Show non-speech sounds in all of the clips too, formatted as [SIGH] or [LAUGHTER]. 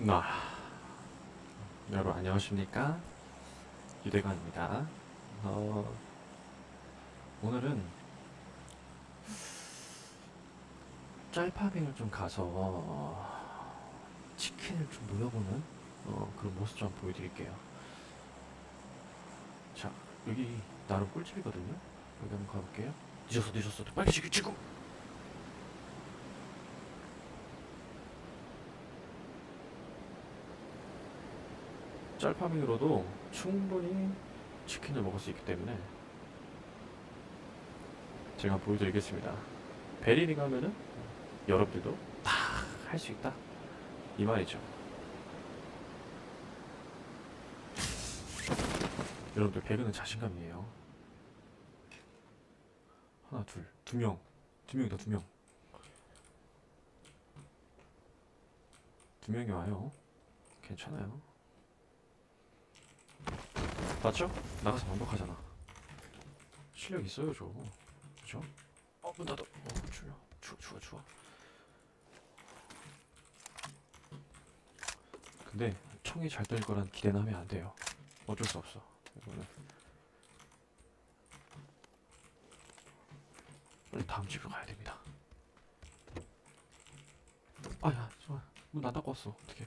나 여러분 안녕하십니까 유대관입니다. 어, 오늘은 짤파빙을 좀 가서 어, 치킨을 좀 노려보는 어, 그런 모습 좀 보여드릴게요. 자 여기 나름 꿀집이거든요. 여기 한번 가볼게요. 늦었어 늦었어 빨리 지금 지금. 짤파밍으로도 충분히 치킨을 먹을 수 있기 때문에 제가 보여드리겠습니다. 베리링 하면은 여러분들도 다 할 수 있다 이 말이죠. 여러분들 배그는 자신감이에요. 하나 둘두 명, 두 명이다 두 명. 두 명이 와요. 괜찮아요. 맞죠? 나가서 완벽하잖아. 실력 있어요, 저. 그죠? 어, 문 닫아. 어, 추워. 추워, 추워, 추워. 근데 총이 잘 될 거란 기대는 하면 안 돼요. 어쩔 수 없어. 이거는. 빨리 다음 집으로 가야 됩니다. 아야, 좋아. 문안 닫고 왔어. 어떻게?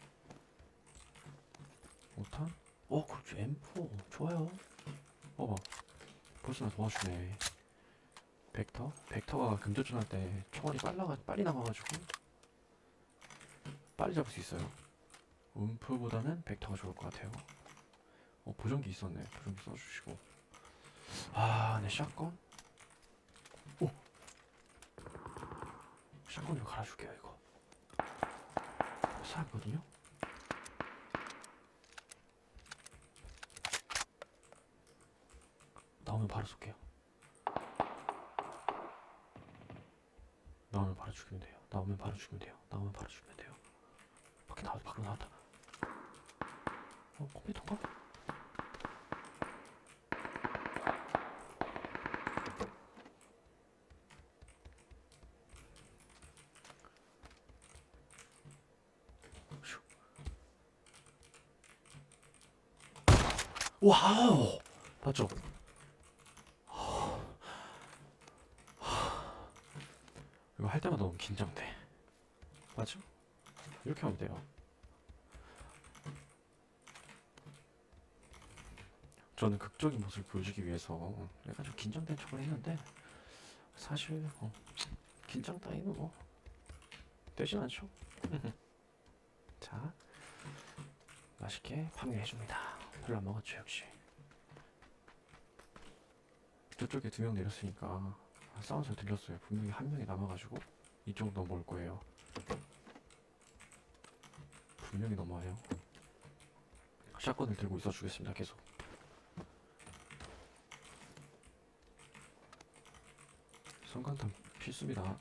5탄? 어, 그렇지. M4. 좋아요. 어, 벌써 나 도와주네. 벡터? 벡터가 금조준 할 때 총알이 빨라가, 빨리 남아가지고 빨리 잡을 수 있어요. 음프보다는 벡터가 좋을 것 같아요. 어, 보정기 있었네. 보정기 써주시고. 아, 내 샷건? 오! 샷건 좀 갈아줄게요, 이거. 샀거든요? 나오면 바로 쏠게요. 나오면 바로 죽이면 돼요. 나오면 바로 죽이면 돼요. 나오면 바로 죽이면 돼요. 밖에 나와 밖으로 나왔다. 어 컴퓨터인가? 슈. 와우 맞죠? 이거 할 때마다 너무 긴장돼. 맞죠? 이렇게 하면 돼요. 저는 극적인 모습을 보여주기 위해서 약간 좀 긴장된 척을 했는데 사실 어, 긴장 따위는 뭐 되진 않죠. [LAUGHS] 자, 맛있게 판매해줍니다. 별로 안 먹었죠 역시. 저쪽에 두 명 내렸으니까 싸운 소리 들렸어요. 분명히 한 명이 남아가지고 이쪽 넘어올 거예요. 분명히 넘어와요. 샷건을 들고 있어 주겠습니다. 계속. 성광탄 필수입니다.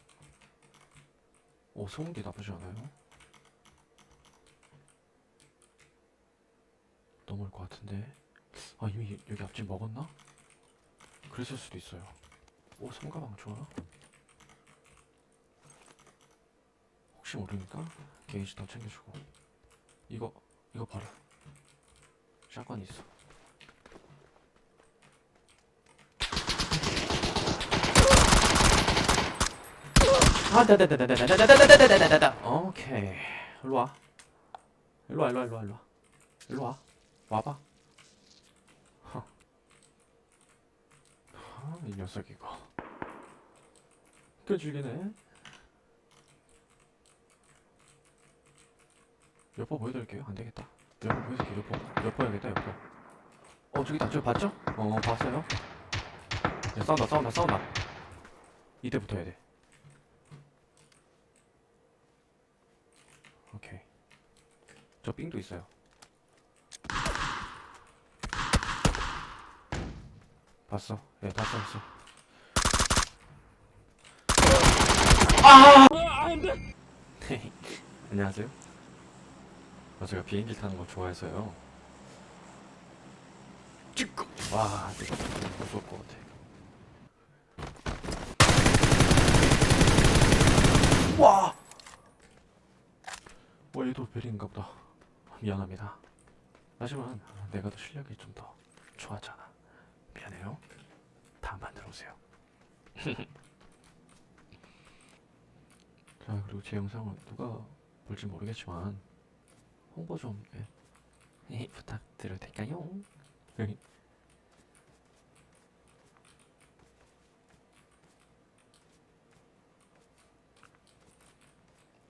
오, 소음기 나쁘지 않아요. 넘어올 것 같은데. 아, 이미 여기 앞집 먹었나? 그랬을 수도 있어요. 오, 성가방 좋아. 혹시 모르니까 게이지 더 챙겨주고. 이거, 이거 봐라. 샷건 있어. 아, 다다다다다다다다다다다다다. 오케이. 일로 와. 일로 와, 일로 와, 일로 와, 일로 와. 일로 와. 와봐. 허. 아, 이 녀석 이거. 그 죽이네. 여포 보여드릴게요. 안 되겠다. 여포 보여드릴게요. 여포 해야겠다. 여포. 어. 저기 봤죠? 어 봤어요. 야 싸운다 싸운다 싸운다. 이때 붙어야 돼. 오케이. 저 삥도 있어요. 봤어. 예, 다 쐈어. 아! [LAUGHS] 안녕하세요. 어, 제가 비행기 타는 거 좋아해서요. 찍고 와, 무서울 것 같아. 와, 와 얘도 베리인가 보다. 미안합니다. 하지만 내가 더 실력이 좀 더 좋았잖아. 미안해요. 다음판 들어오세요. [LAUGHS] 자 그리고 제 영상을 누가 볼지 모르겠지만 홍보 좀 예, 부탁드려도 될까요? 여기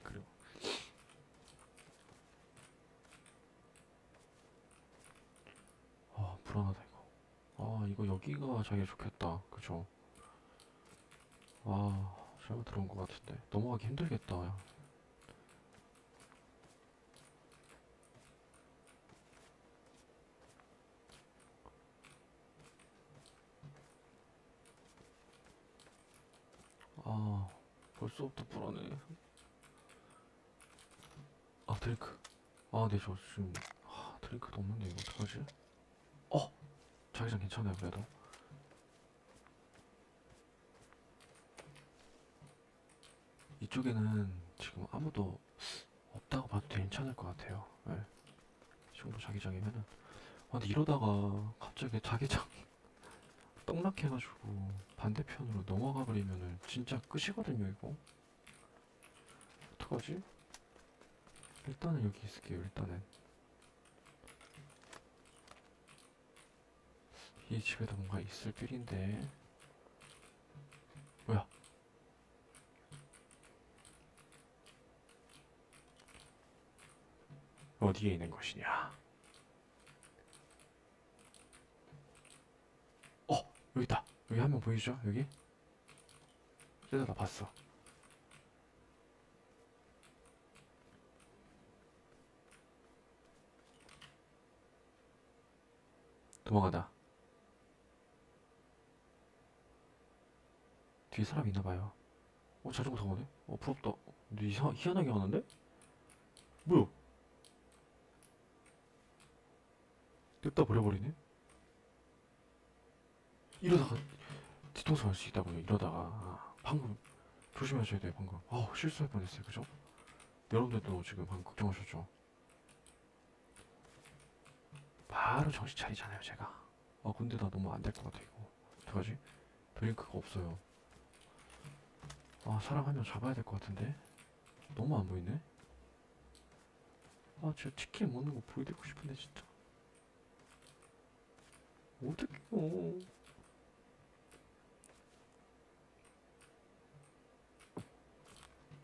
그리고. 아 불안하다 이거. 아 이거 여기가 자기가 좋겠다. 그죠 아 잘못 들어온 것 같은데. 넘어가기 힘들겠다 아 벌써부터 불안해. 아 드링크. 아네 저 지금 아 드링크도 없는데 이거 어떡하지? 어 자기장 괜찮아요 그래도? 이쪽에는 지금 아무도 없다고 봐도 괜찮을 것 같아요. 네. 이 정도 자기장이면은. 아 근데 이러다가 갑자기 자기장 [LAUGHS] 떡락해가지고 반대편으로 넘어가 버리면은 진짜 끝이거든요 이거. 어떡하지? 일단은 여기 있을게요 일단은. 이 집에도 뭔가 있을 필인데. 뭐야? 어디에 있는 것이냐? 어 여기 있다 여기 한 명 보이죠? 여기? 쟤다 봤어. 도망가다. 뒤에 사람 있나 봐요. 어 자전거 타고 오네? 어 부럽다. 근데 이상 희한하게 가는데? 뭐야? 뜯다 버려버리네? 이러다가 뒤통수 할 수 있다고요 이러다가 아, 방금 조심하셔야 돼요 방금. 아 실수할 뻔했어요 그죠? 여러분들도 지금 방금 걱정하셨죠? 바로 정신 차리잖아요 제가. 아 근데 나 너무 안 될 것 같아 이거. 어떡하지? 드링크가 없어요. 아명 잡아야 될 것 같은데? 너무 안 보이네? 아 진짜 치킨 먹는 거 보여드리고 싶은데 진짜. 어떡해요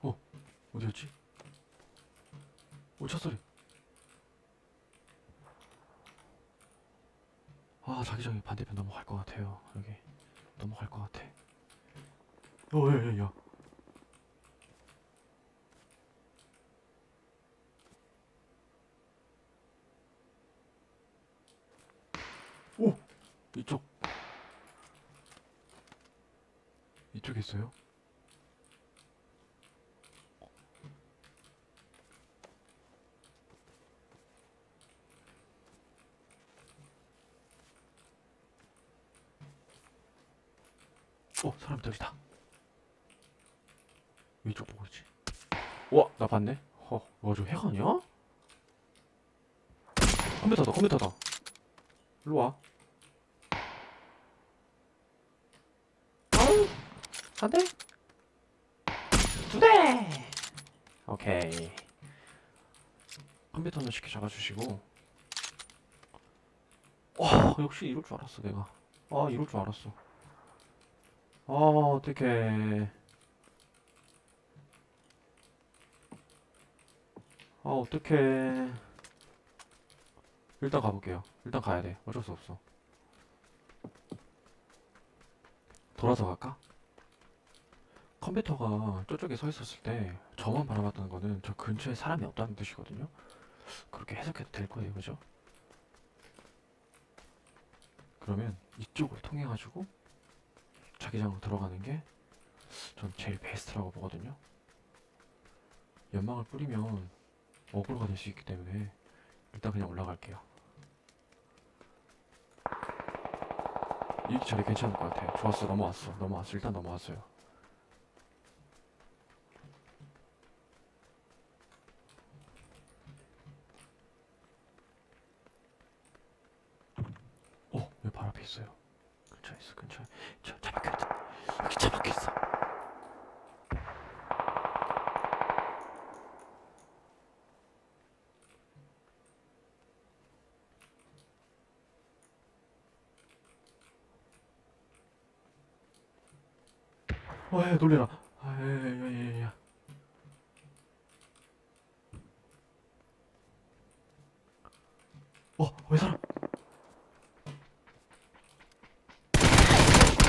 어 어디였지? 오 차소리. 아 자기장이 반대편 넘어갈 것 같아요. 여기 넘어갈 것 같아. 어야야야. 오! 이쪽. 이쪽에 있어요 어 사람 저기다 이쪽 보고 있지 와 나 봤네. 허와저 핵 아니야? 컴퓨터다 컴퓨터다. 일로 와. 아우 한 대? 두 대! 오케이. 컴퓨터 는 쉽게 잡아주시고. 와 역시 이럴 줄 알았어 내가. 아 이럴 줄 알았어. 아 어떡해 아 어떡해 일단 가볼게요 일단 가야 돼 어쩔 수 없어 돌아서 갈까? 컴퓨터가 저쪽에 서 있었을 때 저만 바라봤다는 거는 저 근처에 사람이 없다는 뜻이거든요 그렇게 해석해도 될 거예요 그죠? 그러면 이쪽으로 통해 가지고 자기장으로 들어가는 게 전 제일 베스트라고 보거든요. 연막을 뿌리면 어그로가 될 수 있기 때문에 일단 그냥 올라갈게요. 이 자리 괜찮을 것 같아. 좋았어, 넘어왔어, 넘어왔어. 일단 넘어왔어요. 근처에 있어, 근처에. 저, 차 박혀있다. 여기 차 박혀있어. 어, 야, 놀래라. 아, 야, 야, 야, 야, 야. 어, 왜 사람?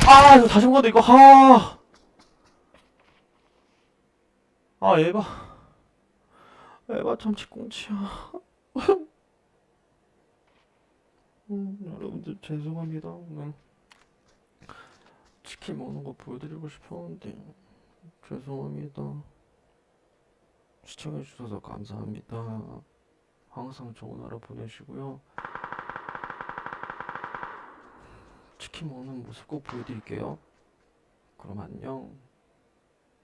아, 이거 자전거인데, 이거, 아! 아, 에바. 에바 참치꽁치야. [LAUGHS] 음, 여러분들, 죄송합니다. 오늘 치킨 먹는 거 보여드리고 싶었는데, 죄송합니다. 시청해주셔서 감사합니다. 항상 좋은 하루 보내시고요. 치킨 먹는 모습 꼭 보여드릴게요. 그럼 안녕.